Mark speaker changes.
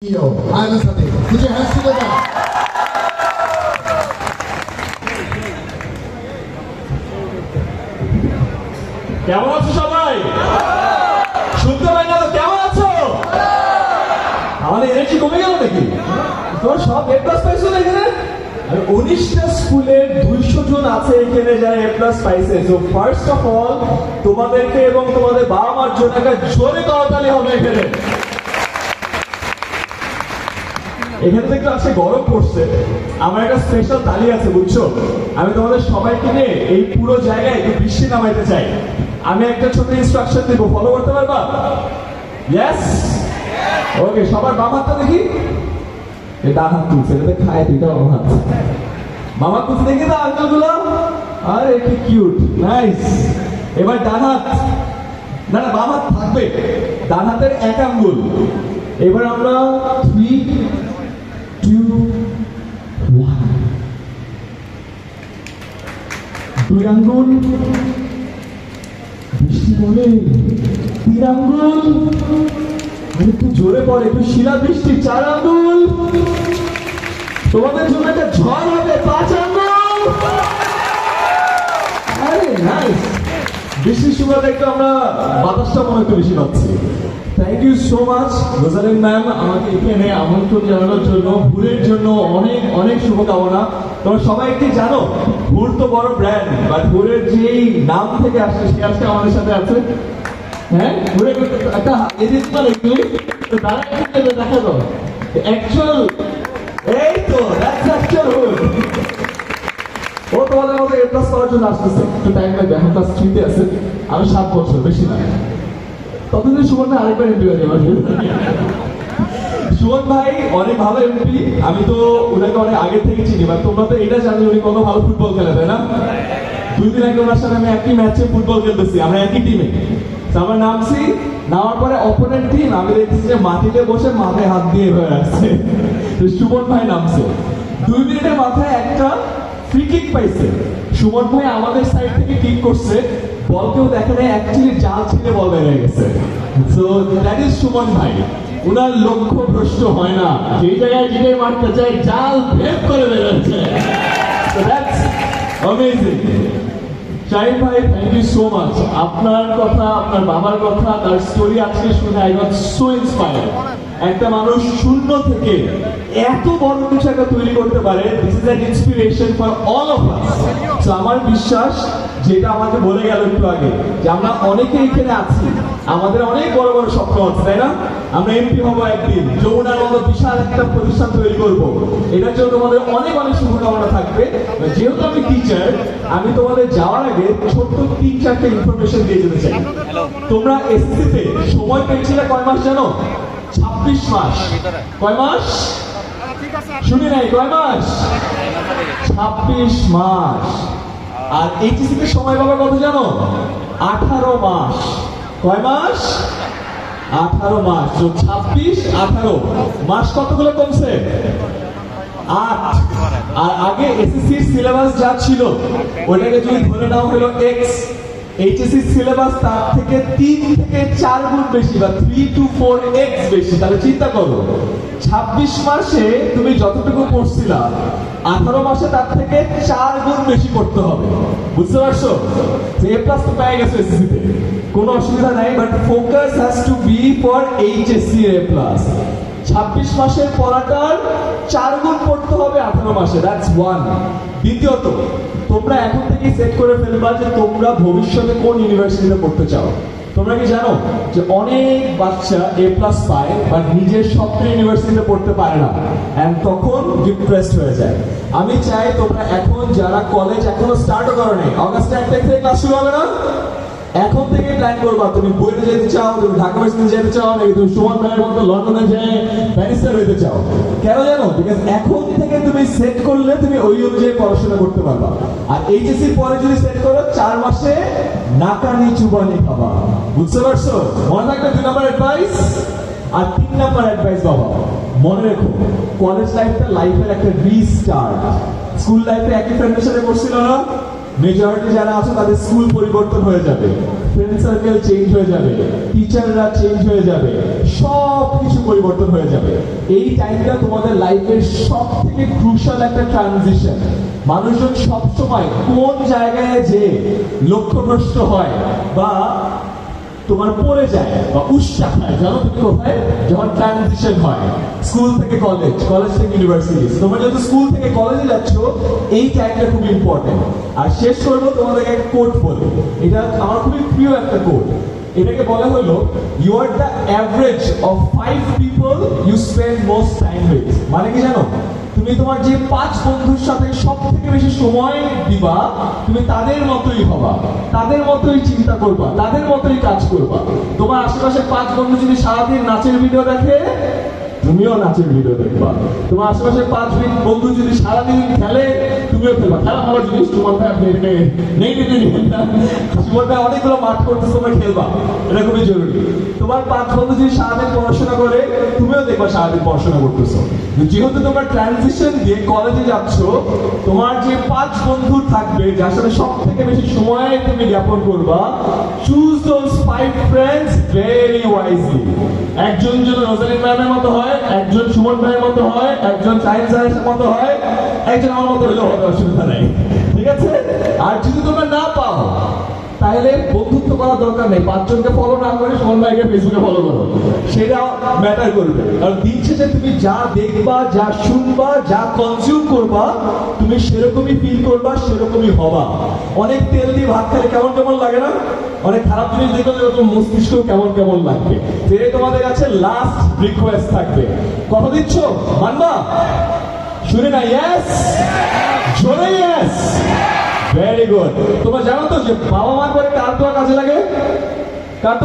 Speaker 1: Ayman Sadiq. Put your hands together.
Speaker 2: কেমন আছো সবাই? শুনতে পাই না তো কেমন আছো? আমাদের এনার্জি কমে গেল নাকি? তোমার সব এ প্লাস পাইছো না এখানে? আর উনিশটা স্কুলের দুইশো জন আছে এখানে যারা এ প্লাস পাইছে। তো ফার্স্ট অফ অল তোমাদেরকে এবং তোমাদের বাবা মার জন্য একটা জোরে করতালি হবে এখানে। এখানে তো একটু আসে গরম পড়ছে। আমার একটা স্পেশাল তালি আছে, বুঝছ? আমি তোমাদের সবাইকে নিয়ে এই পুরো জায়গায় একটু বৃষ্টি নামাইতে চাই। আমি একটা ছোট ইনস্ট্রাকশন দিব। ফলো করতে পারবা? ইয়েস ওকে সবার বাম হাতটা দেখি। ডান হাত তুলছে, এটাতে খায়, দুইটা বাম হাত। মামা তুলছে, দেখি না আঙ্কেলগুলো আরে, কি কিউট নাইস এবার ডান হাত। না না, বাম হাত থাকবে। ডান হাতের এক আঙ্গুল। এবার আমরা থ্রি টু ওয়ান দুই আঙ্গুল বৃষ্টি পড়ে তিন একটু জোরে পড়ে, একটু শিলা বৃষ্টি, চার আঙ্গুল। তোমাদের জন্য একটা ঝড় হবে, পাঁচ আঙ্গুল। আরে নাইস বৃষ্টির সময় একটু আমরা বাতাসটা মনে একটু বেশি পাচ্ছি। Thank you so much Rosalin ma'am আমাকে এখানে আমন্ত্রণ জানানোর জন্য, ভুলের জন্য অনেক অনেক শুভকামনা। তোমরা সবাই কি জানো, ভুল তো বড় ব্র্যান্ড বাট ভুলের যেই নাম থেকে আসছে, সে আজকে আমাদের সাথে আছে। হ্যাঁ? ভুলের একটা এদিক করে একটু। দাঁড়া দেখা দাও অ্যাকচুয়াল এই তো দ্যাটস অ্যাকচুয়াল হুড ও তোমাদের মতো এ প্লাস পাওয়ার জন্য আসতেছে। একটু টাইম লাগবে, এখন ক্লাস থ্রিতে আছে। আমি সাত বছর, বেশি না। ততদিন আরেকবার এমপি হয়ে যাবে। ভাই, অনেক ভালো এমপি আমি তো ওনাকে অনেক থেকে চিনি তোমরা তো এটা উনি কত ভালো ফুটবল খেলে, তাই না? দুই দিন আগে ওনার সাথে আমি একই ম্যাচে ফুটবল খেলতেছি, আমরা একই টিমে আমরা নামছি, নামার পরে অপোনেন্ট টিম আমি দেখছি যে মাটিতে বসে মাথায় হাত দিয়ে হয়ে আসছে সুমন ভাই নামছে। দুই মিনিটের মাথায় একটা ফ্রি কিক পাইছে। সুমন ভাই আমাদের সাইড থেকে কিক করছে। বল কেউ দেখে নাই অ্যাকচুয়ালি জাল ছিঁড়ে বল হয়ে গেছে। সো দ্যাট ইজ সুমন ভাই। ওনার লক্ষ্য ভ্রষ্ট হয় না। যেই জায়গায় যেটাই মারতে চাই জাল করে বেরোচ্ছে। That's amazing. ভাই থ্যাংক ইউ সো মাচ আপনার কথা, আপনার বাবার কথা, তার স্টোরি আজকে শুনে আই গট সো ইন্সপায়ার্ড একটা মানুষ শূন্য থেকে এত বড় কিছু একটা তৈরি করতে পারে। This is an inspiration for all of us আমার বিশ্বাস যেটা আমাকে বলে গেল একটু আগে যে আমরা অনেকে এখানে আছি। আমাদের অনেক বড় বড় স্বপ্ন আছে তাই না? আমরা এমপি হব একদিন যমুনার মতো বিশাল একটা প্রতিষ্ঠান তৈরি করব। এটার জন্য তোমাদের অনেক অনেক শুভকামনা থাকবে। যেহেতু আমি টিচার আমি তোমাদের যাওয়ার আগে ছোট্ট তিন চারটে ইনফরমেশন দিয়ে যেতে চাই। তোমরা এসসিতে সময় পেয়েছিলে কয় মাস জানো? ছাব্বিশ মাস। কয় মাস? শুনি নাই কয় মাস? ছাব্বিশ মাস। আর এইচএসি তে সময় পাবে কত জানো? আঠারো মাস। কয় মাস? আঠারো মাস। ছাব্বিশ, আঠারো। মাস কতগুলো কমছে? আট। আর আগে এসএসসির সিলেবাস যা ছিল ওটাকে যদি ধরে নাও হলো এক্স এইচএসসি সিলেবাস তার থেকে তিন থেকে চার গুণ বেশি বা থ্রি টু ফোর এক্স বেশি। তাহলে চিন্তা করো, ছাব্বিশ মাসে তুমি যতটুকু পড়ছিলা, আঠারো মাসে তার থেকে চার গুণ বেশি হবে। বুঝতে পারছ? এ প্লাস তো পেয়ে গেছে কোনো অসুবিধা নাই but focus has to be for HSC A plus ছাব্বিশ মাসের পড়াটার চার গুণ পড়তে হবে আঠারো মাসে দ্যাটস ওয়ান দ্বিতীয়ত তোমরা এখন থেকেই সেট করে ফেলবা যে তোমরা ভবিষ্যতে কোন ইউনিভার্সিটিতে পড়তে চাও। তোমরা কি জানো যে অনেক বাচ্চা এ প্লাস পায় বা নিজের স্বপ্ন ইউনিভার্সিটিতে পড়তে পারে না এন্ড তখন ডিপ্রেসড হয়ে যায়। আমি চাই তোমরা এখন যারা কলেজ এখনও স্টার্টও করো নাই অগাস্ট এক তারিখ থেকে ক্লাস শুরু হবে না? এখন প্ল্যান করবা? তুমি যেতে চাও, তুমি ঢাকা যেতে চাও, নাকি তুমি সুমন লন্ডনে ব্যারিস্টার চাও? কেন জানো? বিকজ এখন থেকে তুমি সেট করলে তুমি ওই অনুযায়ী পড়াশোনা করতে পারবা। আর এইচএসসি পরে যদি সেট করো, চার মাসে নাকানি চুবানি খাবা। বুঝতে পারছ? মনে থাকবে দুই নাম্বার অ্যাডভাইস আর তিন নাম্বার অ্যাডভাইস বাবা। মনে রেখো কলেজ লাইফটা লাইফের একটা রিস্টার্ট স্কুল লাইফে একই ফ্রেন্ডের সাথে পড়ছিল না? মেজরিটি যারা আছে, তাদের স্কুল পরিবর্তন হয়ে যাবে। ফ্রেন্ড সার্কেল চেঞ্জ হয়ে যাবে টিচাররা চেঞ্জ হয়ে যাবে সব কিছু পরিবর্তন হয়ে যাবে। এই টাইমটা তোমাদের লাইফের সব থেকে ক্রুশাল একটা ট্রানজিশন মানুষজন সবসময় কোন জায়গায় যে লক্ষ্যভ্রষ্ট হয় বা তোমার পড়ে যায় বা উৎসাহ হয়। জানো তুমি কোথায় যখন ট্রানজিশন হয় স্কুল থেকে কলেজ কলেজ থেকে ইউনিভার্সিটি তোমরা যত স্কুল থেকে কলেজে যাচ্ছ, এই টাইমটা খুব ইম্পর্টেন্ট আর শেষ করব তোমাদেরকে একটা কোট বলে। এটা আমার খুবই প্রিয় একটা কোট এটাকে বলা হলো you are the average of five people you spend most time with মানে কি জানো? তুমি তোমার যে পাঁচ বন্ধুর সাথে সব থেকে বেশি সময় দিবা, তুমি তাদের মতোই হবা, তাদের মতোই চিন্তা করবা, তাদের মতোই কাজ করবা। তোমার আশেপাশে পাঁচ বন্ধু যদি সারাদিন নাচের ভিডিও দেখে তুমিও নাচের ভিডিও দেখবা। তোমার আশেপাশে পাঁচ মিনিট বন্ধু যদি সারাদিন খেলে, তুমিও খেলবা। খেলা ভালো জিনিস, তোমার ভাই অনেকগুলো মাঠ করতেছে, তোমরা খেলবা। এটা খুবই জরুরি। তোমার পাঁচ বন্ধু যদি সারাদিন পড়াশোনা করে, তুমিও দেখবা সারাদিন পড়াশোনা করতেছো। যেহেতু তোমরা ট্রানজিশন দিয়ে কলেজে যাচ্ছ, তোমার যে পাঁচ বন্ধু থাকবে যার সাথে সব থেকে বেশি সময় তুমি জ্ঞাপন করবা choose those five friends very wisely একজন জন রোজালিন ম্যামের মতো হয় একজন সুমন ভাইয়ের মতো হয়, একজন সাইন্স স্যারের মতো হয়, একজন আমার মতো হলেও হবে অসুবিধা নাই। ঠিক আছে? আর যদি তোমরা না পাও তাহলে বন্ধুত্ব করার দরকার নেই। পাঁচজনকে ফলো না করে সুমন ভাইকে ফেসবুকে ফলো করো। সেটা ম্যাটার করবে। কারণ দিন শেষে তুমি যা দেখবা, যা শুনবা, যা কনজিউম করবা, তুমি সেরকমই ফিল করবা, সেরকমই হবা। অনেক তেল দিয়ে ভাত খেলে কেমন কেমন লাগে না? অনেক খারাপ জিনিস দেখলে এরকম মস্তিষ্ক কেমন কেমন লাগবে। যে তোমাদের কাছে লাস্ট রিকোয়েস্ট থাকবে। কত দিচ্ছ? মানবা? শুনে না ইয়েস জোরে ইয়েস ভেরি গুড তোমরা জানো তো যে বাবা মা করে কার কাজে লাগে? কার